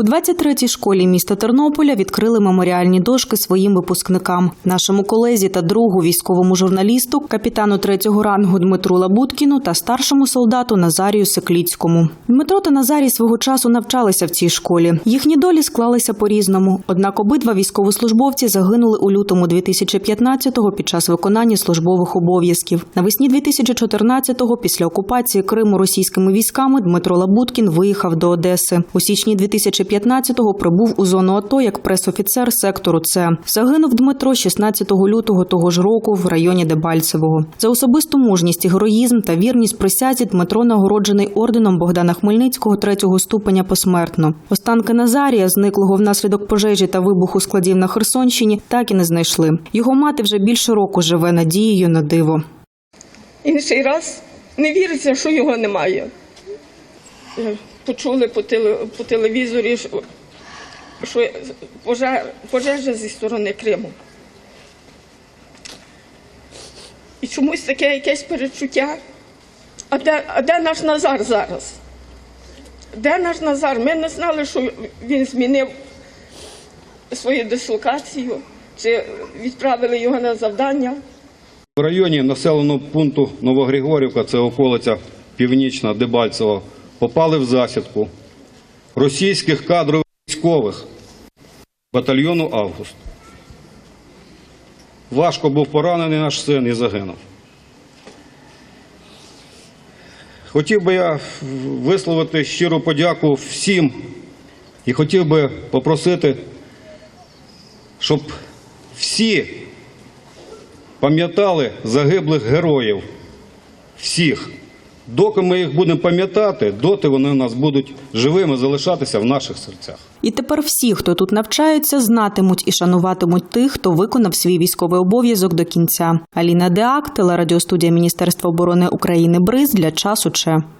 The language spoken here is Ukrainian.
У 23-й школі міста Тернополя відкрили меморіальні дошки своїм випускникам. Нашому колезі та другу військовому журналісту, капітану третього рангу Дмитру Лабуткіну та старшому солдату Назарію Секліцькому. Дмитро та Назарій свого часу навчалися в цій школі. Їхні долі склалися по-різному. Однак обидва військовослужбовці загинули у лютому 2015-го під час виконання службових обов'язків. Навесні 2014-го, після окупації Криму російськими військами, Дмитро Лабуткін виїхав до Одеси. У січні 2015-го прибув у зону АТО як пресофіцер сектору С. Загинув Дмитро 16 лютого того ж року в районі Дебальцевого. За особисту мужність, героїзм та вірність присязі Дмитро нагороджений орденом Богдана Хмельницького третього ступеня посмертно. Останки Назарія, зниклого внаслідок пожежі та вибуху складів на Херсонщині, так і не знайшли. Його мати вже більше року живе надією на диво. Інший раз не віриться, що його немає. Почули по, по телевізорі, що, що пожежа, пожежа зі сторони Криму. І чомусь таке якесь перечуття. А де, а де наш Назар зараз? Де наш Назар? Ми не знали, що він змінив свою дислокацію, чи відправили його на завдання. В районі населеного пункту Новогригорівка, це околиця Північна Дебальцево, попали в засідку російських кадрових військових батальйону Август. Важко був поранений наш син і загинув. Хотів би я висловити щиру подяку всім і хотів би попросити, щоб всі пам'ятали загиблих героїв всіх. Доки ми їх будемо пам'ятати, доти вони у нас будуть живими залишатися в наших серцях. І тепер всі, хто тут навчаються, знатимуть і шануватимуть тих, хто виконав свій військовий обов'язок до кінця. Аліна Деак, телерадіостудія Міністерства оборони України Бриз для часу Че.